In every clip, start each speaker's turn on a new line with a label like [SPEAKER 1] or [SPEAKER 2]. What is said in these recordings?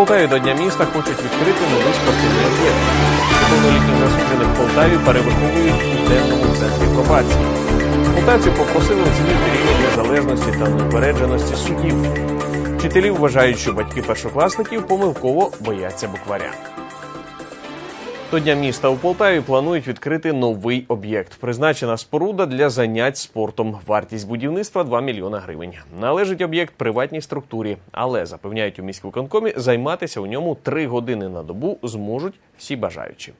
[SPEAKER 1] Полтаві до Дня міста хочуть відкрити новий спортивний об'єкт. Повнолітніх засуджених в Полтаві перевиховують у темному центрі пробації. Полтавці попросили оцінити рівень незалежності та неупередженості суддів. Вчителі вважають, що батьки першокласників помилково бояться букваря. До Дня міста у Полтаві планують відкрити новий об'єкт. Призначена споруда для занять спортом. Вартість будівництва 2 мільйона гривень. Належить об'єкт приватній структурі, але запевняють у міськвиконкомі, займатися у ньому 3 години на добу зможуть всі бажаючі.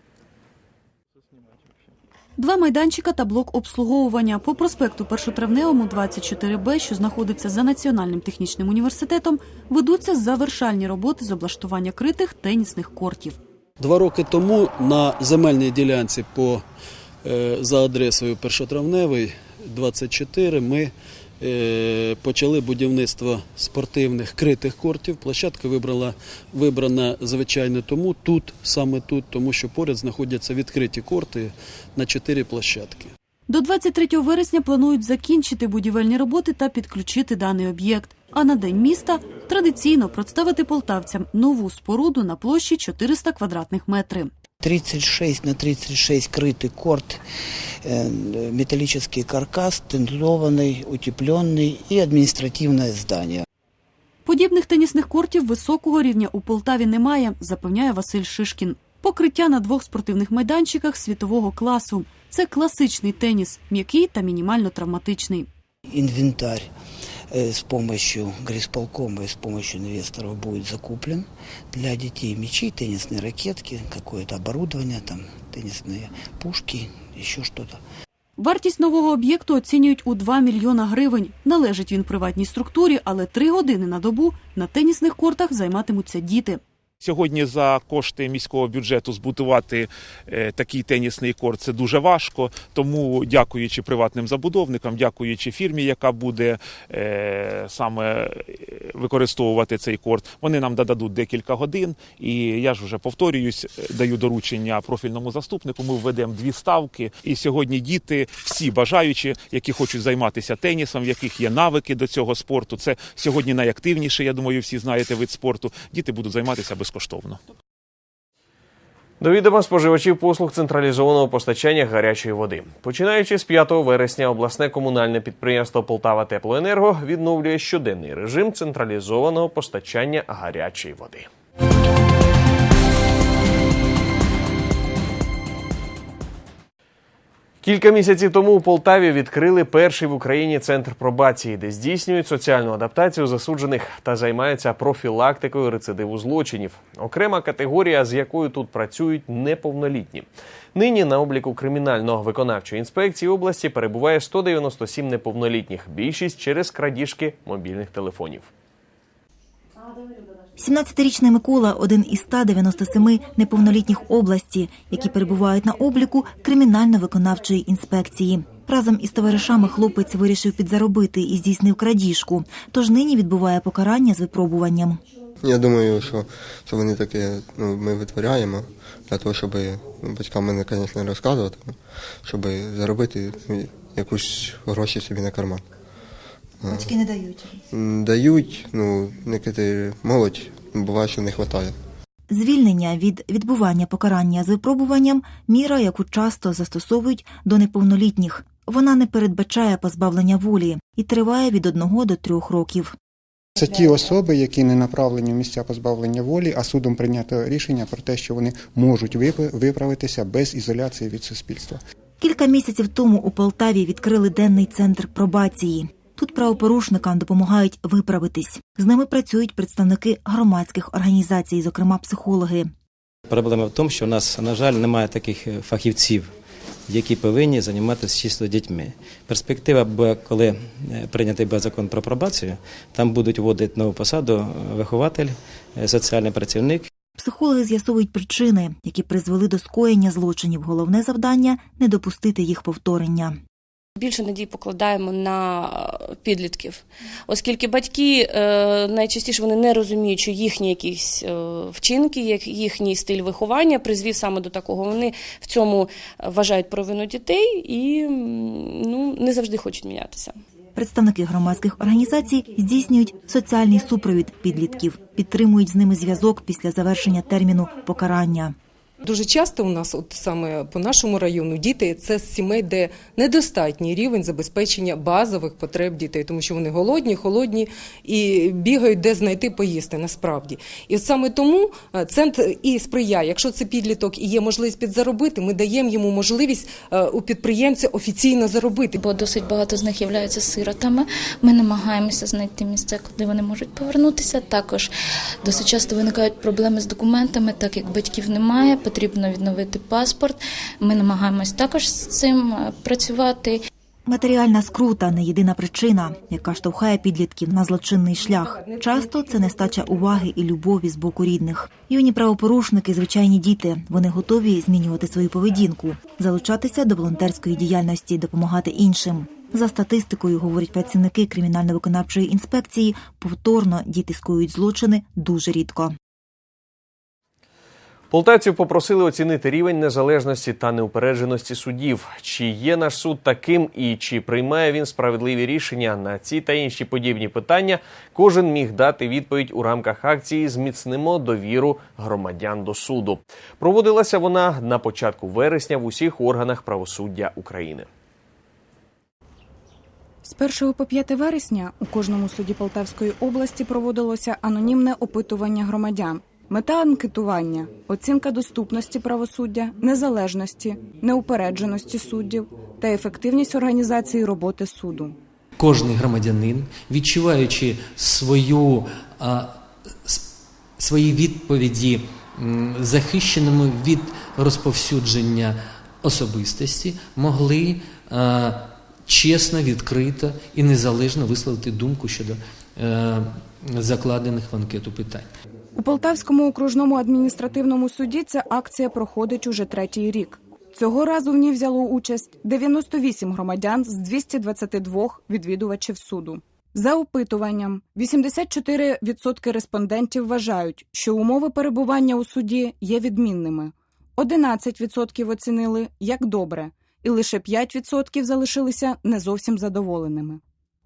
[SPEAKER 2] Два майданчика та блок обслуговування по проспекту Першотравневому 24Б, що знаходиться за Національним технічним університетом, ведуться завершальні роботи з облаштування критих тенісних кортів.
[SPEAKER 3] Два роки тому на земельній ділянці по, е, за адресою Першотравневий 24 ми е, почали будівництво спортивних критих кортів. Площадка вибрала, вибрана звичайно тому тут, саме тут, тому що поряд знаходяться відкриті корти на чотири площадки.
[SPEAKER 2] До 23 вересня планують закінчити будівельні роботи та підключити даний об'єкт. А на день міста традиційно представити полтавцям нову споруду на площі 400 квадратних метрів.
[SPEAKER 4] 36 на 36 крытый корт, э, металлический каркас, тентованный, утепленный и административное здание.
[SPEAKER 2] Подібних тенісних кортів високого рівня у Полтаві немає, запевняє Василь Шишкін. Покриття на двох спортивних майданчиках світового класу. Це класичний теніс, м'який та мінімально травматичний.
[SPEAKER 4] Инвентарь э, с помощью горисполкома и с помощью инвесторов будет закуплен для детей мячи, теннисные ракетки, какое-то оборудование, там теннисные пушки, еще что-то.
[SPEAKER 2] Вартість нового об'єкту оцінюють у 2 мільйона гривень. Належить він приватній структурі, але три години на добу на тенісних кортах займатимуться діти.
[SPEAKER 5] Сьогодні за кошти міського бюджету збудувати е, такий тенісний корт це дуже важко. Тому, дякуючи приватним забудовникам, дякуючи фірмі, яка буде е, саме е, використовувати цей корт, вони нам дадуть декілька годин. І я ж вже повторююсь, даю доручення профільному заступнику. Ми введемо дві ставки. І сьогодні діти, всі бажаючі, які хочуть займатися тенісом, в яких є навики до цього спорту. Це сьогодні найактивніший, я думаю, всі знаєте вид спорту. Діти будуть займатися безкоштовно.
[SPEAKER 1] До споживачів послуг централізованого постачання гарячої води. Починаючи з 5 вересня, обласне комунальне підприємство Полтава Теплоенерго відновлює щоденний режим централізованого постачання гарячої води. Кілька місяців тому у Полтаві відкрили перший в Україні центр пробації, де здійснюють соціальну адаптацію засуджених та займаються профілактикою рецидиву злочинів. Окрема категорія, з якою тут працюють неповнолітні. Нині на обліку кримінально-виконавчої інспекції області перебуває 197 неповнолітніх. Більшість через крадіжки мобільних телефонів.
[SPEAKER 6] 17-річний Микола – один із 197 неповнолітніх області, які перебувають на обліку кримінально-виконавчої інспекції. Разом із товаришами хлопець вирішив підзаробити і здійснив крадіжку, тож нині відбуває покарання з випробуванням.
[SPEAKER 7] Я думаю, що, що вони таке ну, ми витворяємо для того, щоб ну, батькам мене, звісно, розказувати, щоб заробити якусь гроші собі на карман.
[SPEAKER 6] Батьки не дають.
[SPEAKER 7] Дають, ну, некоторі молодь, буває, що не вистачає.
[SPEAKER 6] Звільнення від відбування покарання з випробуванням – міра, яку часто застосовують до неповнолітніх. Вона не передбачає позбавлення волі і триває від одного до трьох років.
[SPEAKER 8] Це ті особи, які не направлені в місця позбавлення волі, а судом прийнято рішення про те, що вони можуть виправитися без ізоляції від суспільства.
[SPEAKER 6] Кілька місяців тому у Полтаві відкрили денний центр пробації. Тут правопорушникам допомагають виправитись. З ними працюють представники громадських організацій, зокрема психологи.
[SPEAKER 9] Проблема в тому, що у нас, на жаль, немає таких е, фахівців, які повинні займатися чисто дітьми. Перспектива коли е, прийнятий буде закон про пробацію, там будуть вводити нову посаду е, вихователь, соціальний працівник.
[SPEAKER 6] Психологи з'ясовують причини, які призвели до скоєння злочинів. Головне завдання не допустити їх повторення.
[SPEAKER 10] Більше надій покладаємо на е, підлітків, оскільки батьки е, найчастіше вони не розуміють, що їхні якісь е, вчинки, їхній стиль виховання призвів саме до такого. Вони в цьому вважають провину дітей і ну не завжди хочуть мінятися.
[SPEAKER 6] Представники громадських організацій здійснюють соціальний супровід підлітків, підтримують з ними зв'язок після завершення терміну покарання.
[SPEAKER 11] Дуже часто у нас, от саме по нашому району, діти це з сімей, де недостатній рівень забезпечення базових потреб дітей, тому що вони голодні, холодні і бігають, де знайти поїсти насправді. І от саме тому е, центр і сприяє. Якщо це підліток і є можливість підзаробити, ми даємо йому можливість е, у підприємця офіційно заробити.
[SPEAKER 12] бо досить багато з них являються сиротами. Ми намагаємося знайти місце, куди вони можуть повернутися. Також досить часто виникають проблеми з документами, так як батьків немає, потрібно відновити паспорт. Ми намагаємось також з цим е, працювати.
[SPEAKER 6] Матеріальна скрута не єдина причина, яка штовхає підлітків на злочинний шлях. Часто це нестача уваги і любові з боку рідних. Юні правопорушники, звичайні діти. Вони готові змінювати свою поведінку, залучатися до волонтерської діяльності, допомагати іншим. За статистикою, говорять працівники кримінально-виконавчої інспекції, повторно діти скоюють злочини дуже рідко.
[SPEAKER 1] Полтавців попросили оцінити рівень незалежності та неупередженості судів. Чи є наш суд таким і чи приймає він справедливі рішення на ці та інші подібні питання? Кожен міг дати відповідь у рамках акції Зміцнимо довіру громадян до суду. Проводилася вона на початку вересня в усіх органах правосуддя України.
[SPEAKER 13] З 1 по 5 вересня у кожному суді Полтавської області проводилося анонімне опитування громадян. Мета анкетування оцінка доступності правосуддя, незалежності, неупередженості суддів та ефективність організації роботи суду.
[SPEAKER 14] Кожний громадянин, відчуваючи свою, а, свої відповіді захищеними від розповсюдження особистості, могли а, чесно, відкрито і незалежно висловити думку щодо закладених в анкету питань.
[SPEAKER 13] У Полтавському окружному адміністративному суді ця акція проходить уже третій рік. Цього разу в ній взяло участь 98 громадян з 222 відвідувачів суду. За опитуванням, 84% респондентів вважають, що умови перебування у суді є відмінними. 11% оцінили як добре, і лише 5% залишилися не зовсім задоволеними.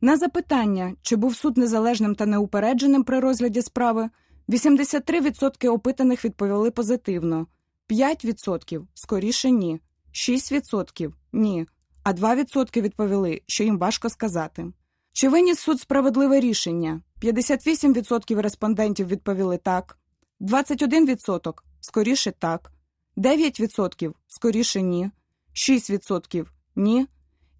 [SPEAKER 13] На запитання, чи був суд незалежним та неупередженим при розгляді справи, 83% опитаних відповіли позитивно, 5% скоріше ні, 6% ні, а 2% відповіли, що їм важко сказати. Чи виніс суд справедливе рішення? 58% респондентів відповіли так, 21% скоріше так, 9% скоріше ні, 6% ні,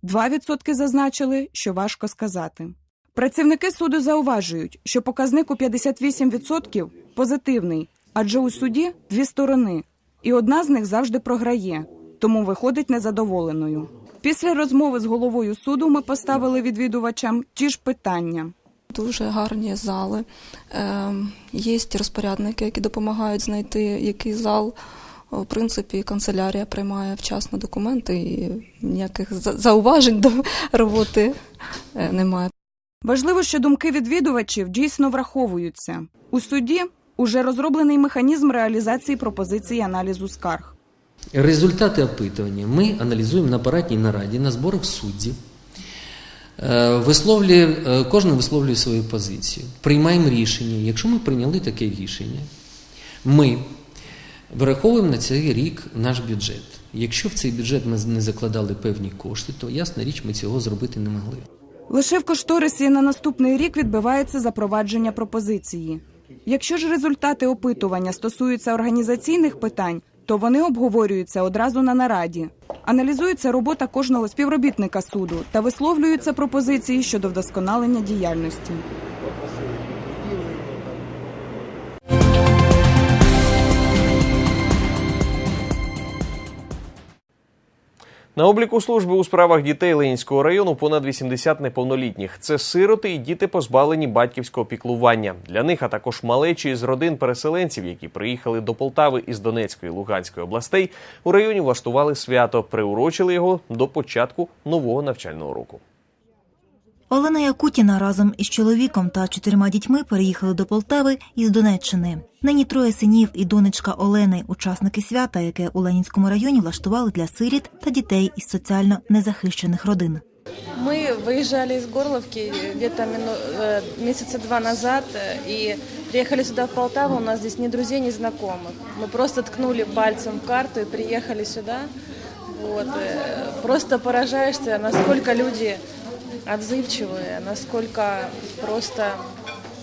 [SPEAKER 13] 2% зазначили, що важко сказати. Працівники суду зауважують, що показник у 58% позитивний, адже у суді дві сторони, і одна з них завжди програє, тому виходить незадоволеною. Після розмови з головою суду ми поставили відвідувачам ті ж питання.
[SPEAKER 15] Дуже гарні зали. Е, Є розпорядники, які допомагають знайти який зал. В принципі, канцелярія приймає вчасно документи і ніяких зауважень до роботи е, немає.
[SPEAKER 13] Важливо, що думки відвідувачів дійсно враховуються. У суді уже розроблений механізм реалізації пропозицій аналізу скарг.
[SPEAKER 14] Результати опитування ми аналізуємо на апаратній нараді, на зборах суддів. Е, Висловлює, е, кожен висловлює свою позицію. Приймаємо рішення. Якщо ми прийняли таке рішення, ми вираховуємо на цей рік наш бюджет. Якщо в цей бюджет ми не закладали певні кошти, то ясна річ, ми цього зробити не могли.
[SPEAKER 13] Лише в кошторисі на наступний рік відбивається запровадження пропозиції. Якщо ж результати опитування стосуються організаційних питань, то вони обговорюються одразу на нараді. Аналізується робота кожного співробітника суду та висловлюються пропозиції щодо вдосконалення діяльності.
[SPEAKER 1] На обліку служби у справах дітей Ленінського району понад 80 неповнолітніх. Це сироти і діти позбавлені батьківського піклування. Для них, а також малечі з родин переселенців, які приїхали до Полтави із Донецької та Луганської областей, у районі влаштували свято, приурочили його до початку нового навчального року.
[SPEAKER 6] Олена Якутіна разом із чоловіком та чотирма дітьми переїхали до Полтави із Донеччини. Нині троє синів і донечка Олени, учасники свята, яке у Ленінському районі влаштували для сиріт та дітей із соціально незахищених родин.
[SPEAKER 16] Мы выезжали из Горловки где-то мину- э, месяца два назад э, и приехали сюда в Полтаву. У нас здесь ни друзей, ни знакомых. Мы просто ткнули пальцем в карту и приехали сюда. Вот. э, Просто поражаешься, насколько люди отзывчивые, насколько просто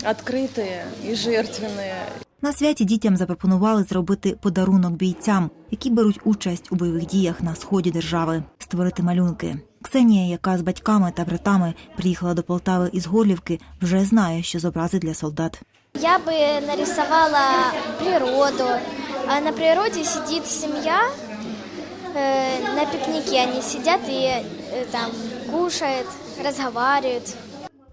[SPEAKER 16] открытые и жертвенные.
[SPEAKER 6] На святі дітям запропонували зробити подарунок бійцям, які беруть участь у бойових діях на сході держави, створити малюнки. Ксенія, яка з батьками та братами приїхала до Полтави із Горлівки, вже знає, що зобразить для солдат.
[SPEAKER 17] Я бы нарисовала природу. А на природе сидит семья, э, на пикнике они сидят и э, там кушают, разговаривают.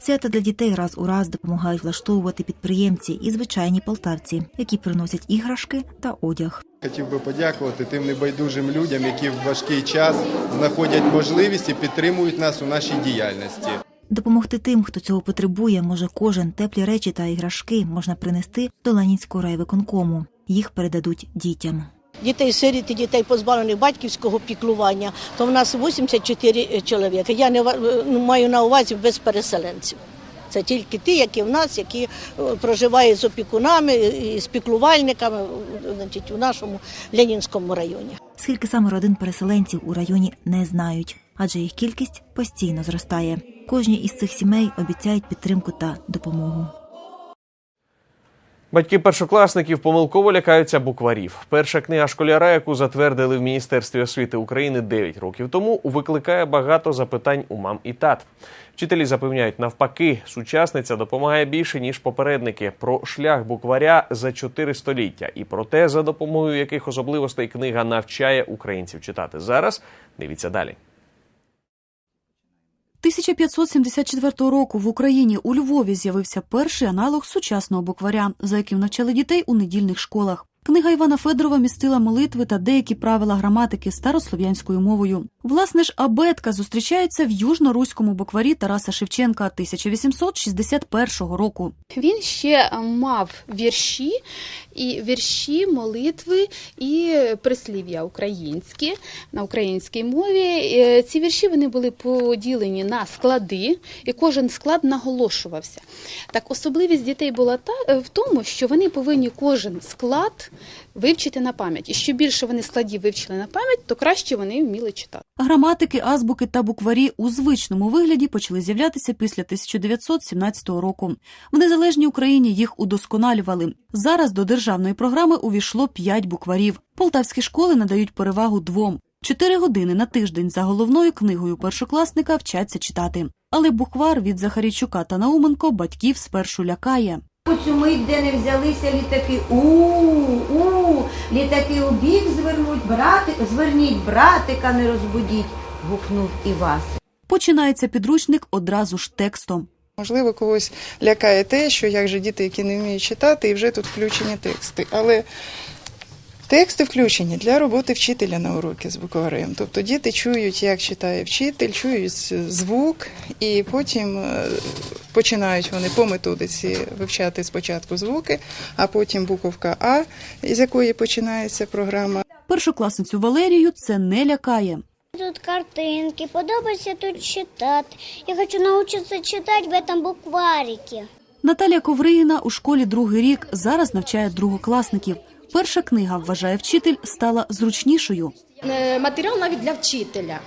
[SPEAKER 6] Свята для дітей раз у раз допомагають влаштовувати підприємці і звичайні полтавці, які приносять іграшки та одяг.
[SPEAKER 18] Хотів би подякувати тим небайдужим людям, які в важкий час знаходять можливість і підтримують нас у нашій діяльності.
[SPEAKER 6] Допомогти тим, хто цього потребує, може кожен теплі речі та іграшки можна принести до Ленінського райвиконкому. Їх передадуть дітям.
[SPEAKER 19] Дітей сиріт і дітей позбавлених батьківського піклування, то в нас 84 чоловіка. Я не ва- ну, маю на увазі без переселенців. Це тільки ті, які в нас, які е, проживають з опікунами і з піклувальниками е, значить, у нашому Ленінському районі.
[SPEAKER 6] Скільки саме родин переселенців у районі не знають, адже їх кількість постійно зростає. Кожній із цих сімей обіцяють підтримку та допомогу.
[SPEAKER 1] Батьки першокласників помилково лякаються букварів. Перша книга школяра, яку затвердили в Міністерстві освіти України 9 років тому, викликає багато запитань у мам і тат. Вчителі запевняють, навпаки, сучасниця допомагає більше ніж попередники про шлях букваря за чотири століття і про те, за допомогою яких особливостей книга навчає українців читати. Зараз дивіться далі.
[SPEAKER 2] 1574 року в Україні у Львові з'явився перший аналог сучасного букваря, за яким навчали дітей у недільних школах. Книга Івана Федорова містила молитви та деякі правила граматики старослов'янською мовою. Власне ж, абетка зустрічається в южноруському букварі Тараса Шевченка 1861 року.
[SPEAKER 20] Він ще мав вірші, і вірші, молитви і прислів'я українські на українській мові. Е, Ці вірші вони були поділені на склади, і кожен склад наголошувався. Так, особливість дітей була та е, в тому, що вони повинні кожен склад вивчити на пам'ять. І що більше вони складів вивчили на пам'ять, то краще вони вміли читати.
[SPEAKER 2] Граматики, азбуки та букварі у звичному вигляді почали з'являтися після 1917 року. В незалежній Україні їх удосконалювали. Зараз до державної програми увійшло п'ять букварів. Полтавські школи надають перевагу двом. Чотири години на тиждень за головною книгою першокласника вчаться читати. Але буквар від Захарійчука та Науменко батьків спершу лякає.
[SPEAKER 21] У цю мить, де не взялися літаки, у у літаки у бік звернуть, брати, зверніть, братика не розбудіть, гукнув Івас.
[SPEAKER 2] Починається підручник одразу ж текстом.
[SPEAKER 22] Можливо, когось лякає те, що як же діти, які не вміють читати, і вже тут включені тексти. Але тексти включені для роботи вчителя на уроки з букварем. Тобто діти чують, як читає вчитель, чують звук, і потім е, починають вони по методиці вивчати спочатку звуки, а потім буковка А, з якої починається програма.
[SPEAKER 2] Першокласницю Валерію це не лякає.
[SPEAKER 23] Тут картинки, подобається тут читати. Я хочу научиться читать в этом букварике.
[SPEAKER 2] Наталія Ковригіна у школі другий рік зараз навчає другокласників. Перша книга, вважає вчитель, стала зручнішою.
[SPEAKER 24] Е, матеріал навіть для вчителя.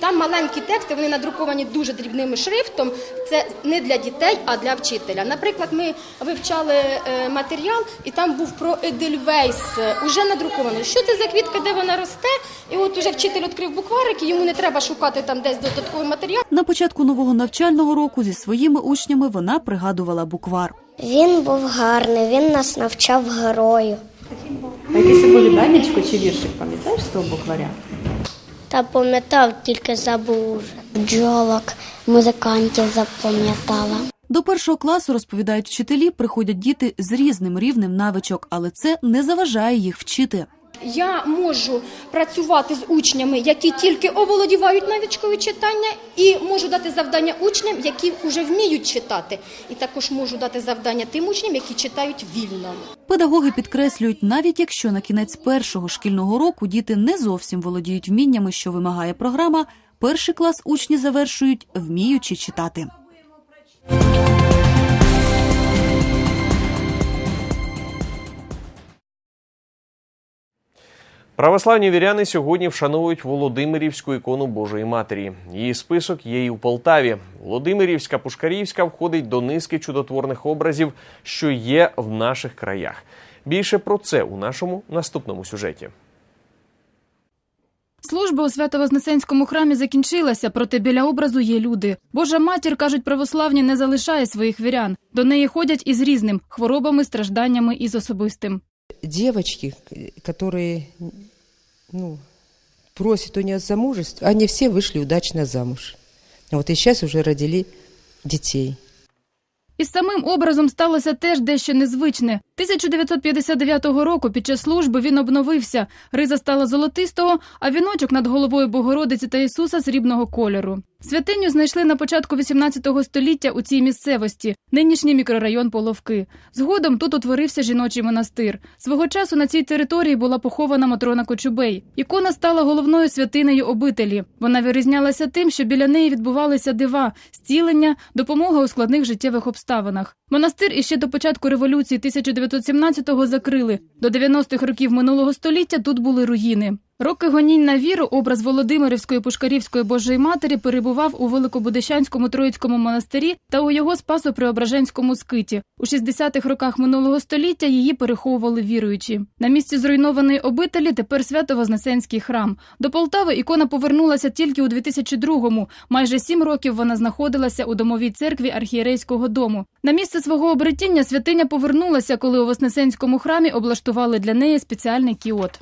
[SPEAKER 24] Там маленькі тексти, вони надруковані дуже дрібним шрифтом. Це не для дітей, а для вчителя. Наприклад, ми вивчали е, матеріал, і там був про Едельвейс, е, уже надруковано. Що це за квітка, де вона росте? І от уже вчитель відкрив букварик, і йому не треба шукати там десь додатковий матеріал.
[SPEAKER 2] На початку нового навчального року зі своїми учнями вона пригадувала буквар.
[SPEAKER 23] Він був гарний, він нас навчав герою.
[SPEAKER 25] А якесь оповіданнячко чи віршик пам'ятаєш з того букваря?
[SPEAKER 23] Та пам'ятав, тільки забув. Бджолок, музикантів запам'ятала.
[SPEAKER 2] До першого класу, розповідають вчителі, приходять діти з різним рівнем навичок, але це не заважає їх вчити.
[SPEAKER 24] Я можу працювати з учнями, які тільки оволодівають навичкою читання, і можу дати завдання учням, які вже вміють читати. І також можу дати завдання тим учням, які читають вільно.
[SPEAKER 2] Педагоги підкреслюють, навіть якщо на кінець першого шкільного року діти не зовсім володіють вміннями, що вимагає програма, Перший клас учні завершують, вміючи читати.
[SPEAKER 1] Православні віряни сьогодні вшановують Володимирівську ікону Божої Матері. Її список є і у Полтаві. Володимирівська Пушкарівська входить до низки чудотворних образів, що є в наших краях. Більше про це у нашому наступному сюжеті.
[SPEAKER 26] Служба у Свято-Вознесенському храмі закінчилася, проте біля образу є люди. Божа матір, кажуть православні, не залишає своїх вірян. До неї ходять із різним хворобами, стражданнями і з особистим.
[SPEAKER 27] Девочки, которые ну, просят у нее замужество, они все вышли удачно замуж. Вот и сейчас уже родили детей.
[SPEAKER 26] Із самим образом сталося теж дещо незвичне. 1959 року під час служби він обновився. Риза стала золотистого, а віночок над головою Богородиці та Ісуса срібного кольору. Святиню знайшли на початку 18 століття у цій місцевості, нинішній мікрорайон Половки. Згодом тут утворився жіночий монастир. Свого часу на цій території була похована Матрона Кочубей. Ікона стала головною святинею обителі. Вона вирізнялася тим, що біля неї відбувалися дива, зцілення, допомога у складних життєвих обставинах. Монастир іще до початку революції 1917-го закрили. До 90-х років минулого століття тут були руїни. Роки гонінь на віру образ Володимирівської Пушкарівської Божої Матері перебував у Великобудищанському Троїцькому монастирі та у його Спасо-Преображенському скиті. У 60-х роках минулого століття її переховували віруючі. На місці зруйнованої обителі тепер Свято-Вознесенський храм. До Полтави ікона повернулася тільки у 2002-му. Майже сім років вона знаходилася у домовій церкві архієрейського дому. На місце свого обретіння святиня повернулася, коли у Вознесенському храмі облаштували для неї спеціальний кіот.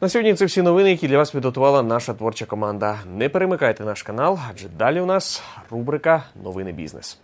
[SPEAKER 1] На сьогодні це всі новини, які для вас підготувала наша творча команда. Не перемикайте наш канал, адже далі у нас рубрика Новини бізнес.